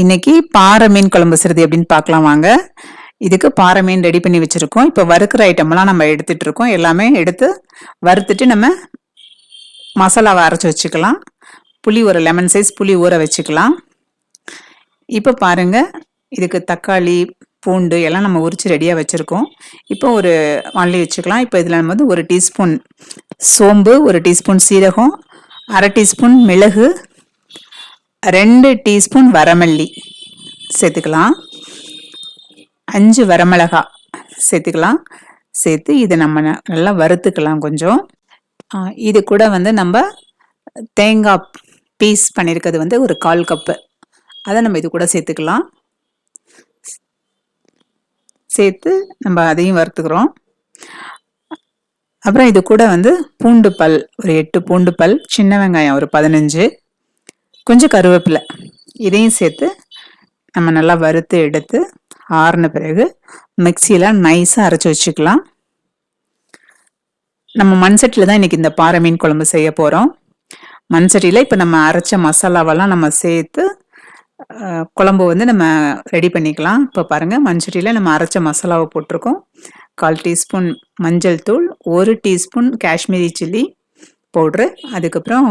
இன்னைக்கு பாறை மீன் குழம்பு செய்றது எப்படின்னு பார்க்கலாம் வாங்க. இதுக்கு பாறை மீன் ரெடி பண்ணி வச்சுருக்கோம். இப்போ வறுக்கிற ஐட்டம்லாம் நம்ம எடுத்துட்டு இருக்கோம். எல்லாமே எடுத்து வறுத்துட்டு நம்ம மசாலாவை அரைச்சி வச்சுக்கலாம். புளி ஒரு லெமன் சைஸ் புளி ஊற வச்சுக்கலாம். இப்போ பாருங்க இதுக்கு தக்காளி பூண்டு எல்லாம் நம்ம உரித்து ரெடியாக வச்சுருக்கோம். இப்போ ஒரு மல்லி வச்சுக்கலாம். இப்போ இதில் நம்ம வந்து ஒரு டீஸ்பூன் சோம்பு ஒரு டீஸ்பூன் சீரகம் அரை டீஸ்பூன் மிளகு ரெண்டு டீஸ்பூன் வரமல்லி சேர்த்துக்கலாம். அஞ்சு வரமிளகா சேர்த்துக்கலாம். சேர்த்து இதை நம்ம ந- நல்லா வறுத்துக்கலாம் கொஞ்சம். இது கூட வந்து நம்ம தேங்காய் பீஸ் பண்ணியிருக்கிறது வந்து ஒரு கால் கப்பு. அதை நம்ம இது கூட சேர்த்துக்கலாம். சேர்த்து நம்ம அதையும் வறுத்துக்கிறோம். அப்புறம் இது கூட வந்து பூண்டு பல் ஒரு எட்டு பூண்டு பல் சின்ன வெங்காயம் ஒரு பதினஞ்சு. கொஞ்சம் கருவேப்பிலை இதையும் சேர்த்து நம்ம நல்லா வறுத்து எடுத்து ஆறின பிறகு மிக்சியில் நைஸாக அரைச்சி வச்சுக்கலாம். நம்ம மண் சட்டியில் தான் இன்றைக்கி இந்த பாறை மீன் குழம்பு செய்ய போகிறோம் மண் சட்டியில் இப்போ நம்ம அரைச்ச மசாலாவெல்லாம் நம்ம சேர்த்து குழம்பு வந்து நம்ம ரெடி பண்ணிக்கலாம். இப்போ பாருங்கள் மண் சட்டியில் நம்ம அரைச்ச மசாலாவை போட்டிருக்கோம். கால் டீஸ்பூன் மஞ்சள் தூள் ஒரு டீஸ்பூன் காஷ்மீரி சில்லி பவுட்ரு அதுக்கப்புறம்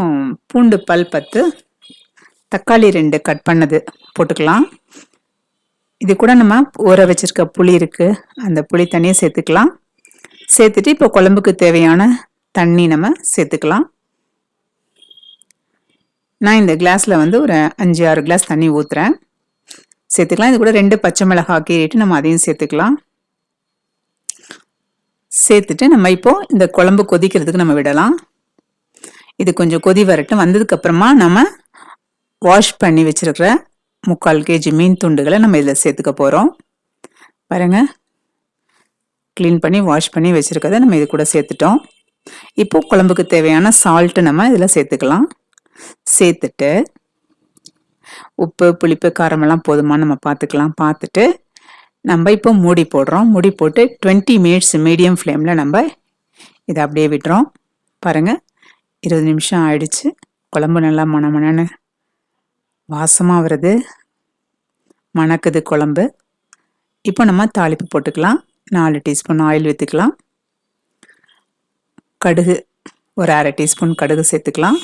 பூண்டு பல் பத்து தக்காளி ரெண்டு கட் பண்ணது போட்டுக்கலாம். இது கூட நம்ம ஊற வச்சிருக்க புளி இருக்குது அந்த புளி தண்ணியை சேர்த்துக்கலாம். சேர்த்துட்டு இப்போ குழம்புக்கு தேவையான தண்ணி நம்ம சேர்த்துக்கலாம். நான் இந்த கிளாஸில் வந்து ஒரு அஞ்சு ஆறு கிளாஸ் தண்ணி ஊற்றுறேன் சேர்த்துக்கலாம். இது கூட ரெண்டு பச்சை மிளகாய் கீறிட்டு நம்ம அதையும் சேர்த்துக்கலாம். சேர்த்துட்டு நம்ம இப்போ இந்த குழம்பு கொதிக்கிறதுக்கு நம்ம விடலாம். இது கொஞ்சம் கொதி வரட்டும். வந்ததுக்கப்புறமா நம்ம வாஷ் பண்ணி வச்சிருக்கிற முக்கால் கேஜி மீன் துண்டுகளை நம்ம இதில் சேர்த்துக்க போகிறோம் பாருங்க. க்ளீன் பண்ணி வாஷ் பண்ணி வச்சுருக்கதை நம்ம இது கூட சேர்த்துட்டோம். இப்போ குழம்புக்கு தேவையான சால்ட்டு நம்ம இதில் சேர்த்துக்கலாம். சேர்த்துட்டு உப்பு புளிப்பு காரமெல்லாம் போதுமா நம்ம பார்த்துக்கலாம். பார்த்துட்டு நம்ம இப்போ மூடி போடுறோம். மூடி போட்டு டுவெண்ட்டி மினிட்ஸ் மீடியம் ஃப்ளேமில் நம்ம இதை அப்படியே விடுறோம் பாருங்கள் இருபது நிமிஷம் ஆயிடுச்சு. குழம்பு நல்லா மணமணன்னு வாசமாக வருது மணக்குது குழம்பு. இப்போ நம்ம தாளிப்பு போட்டுக்கலாம். நாலு டீஸ்பூன் ஆயில் ஊற்றிக்கலாம் கடுகு ஒரு அரை டீஸ்பூன் கடுகு சேர்த்துக்கலாம்.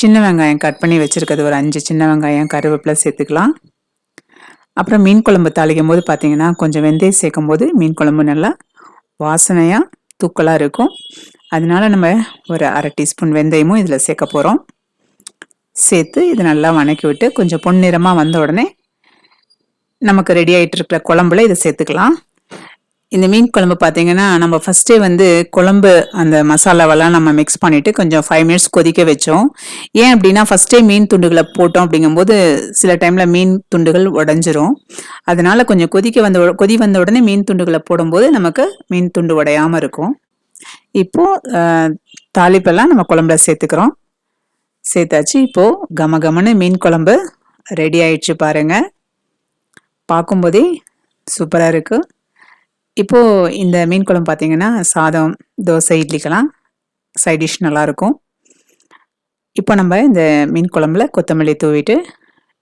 சின்ன வெங்காயம் கட் பண்ணி வச்சுருக்கிறது ஒரு அஞ்சு சின்ன வெங்காயம் கருவேப்பிலை சேர்த்துக்கலாம். அப்புறம் மீன் குழம்பு தாளிக்கும் போது பார்த்தீங்கன்னா கொஞ்சம் வெந்தயம் சேர்க்கும் போது மீன் குழம்பு நல்லா வாசனையாக தூக்கலாக இருக்கும். அதனால நம்ம ஒரு அரை டீஸ்பூன் வெந்தயமும் இதில் சேர்க்க போகிறோம் சேர்த்து இது நல்லா வணக்கி விட்டு கொஞ்சம் பொன்னிறமாக வந்த உடனே நமக்கு ரெடி ஆகிட்டு இருக்கிற குழம்புல இதை சேர்த்துக்கலாம். இந்த மீன் குழம்பு பார்த்தீங்கன்னா நம்ம ஃபஸ்ட்டே வந்து குழம்பு அந்த மசாலாவெல்லாம் நம்ம மிக்ஸ் பண்ணிவிட்டு கொஞ்சம் ஃபைவ் மினிட்ஸ் கொதிக்க வச்சோம். ஏன் அப்படின்னா ஃபஸ்ட்டே மீன் துண்டுகளை போட்டோம் அப்படிங்கும்போது சில டைமில் மீன் துண்டுகள் உடஞ்சிரும். அதனால கொஞ்சம் கொதிக்க வந்த கொதி வந்த உடனே மீன் துண்டுகளை போடும்போது நமக்கு மீன் துண்டு உடையாமல் இருக்கும். இப்போது தாளிப்பெல்லாம் நம்ம குழம்புல சேர்த்துக்கிறோம். சேர்த்தாச்சு இப்போது கம கமன்னு மீன் குழம்பு ரெடி ஆயிடுச்சு பாருங்க. பார்க்கும்போதே சூப்பராக இருக்குது இப்போது இந்த மீன் குழம்பு பார்த்தீங்கன்னா சாதம் தோசை இட்லிக்கெல்லாம் சைட் டிஷ் இப்போ நம்ம இந்த மீன் குழம்புல கொத்தமல்லி தூவிட்டு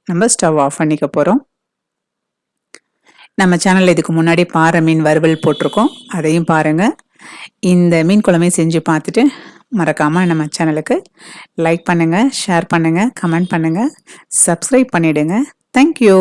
நம்ம ஸ்டவ் ஆஃப் பண்ணிக்க போகிறோம் நம்ம சேனலில் இதுக்கு முன்னாடி பாறை மீன் வறுவல் போட்டிருக்கோம். அதையும் பாருங்கள் இந்த மீன் குழம்பையும் செஞ்சு பார்த்துட்டு மறக்காமல் நம்ம சேனலுக்கு லைக் பண்ணுங்கள் ஷேர் பண்ணுங்கள் கமெண்ட் பண்ணுங்கள் சப்ஸ்கிரைப் பண்ணிவிடுங்க தேங்க்யூ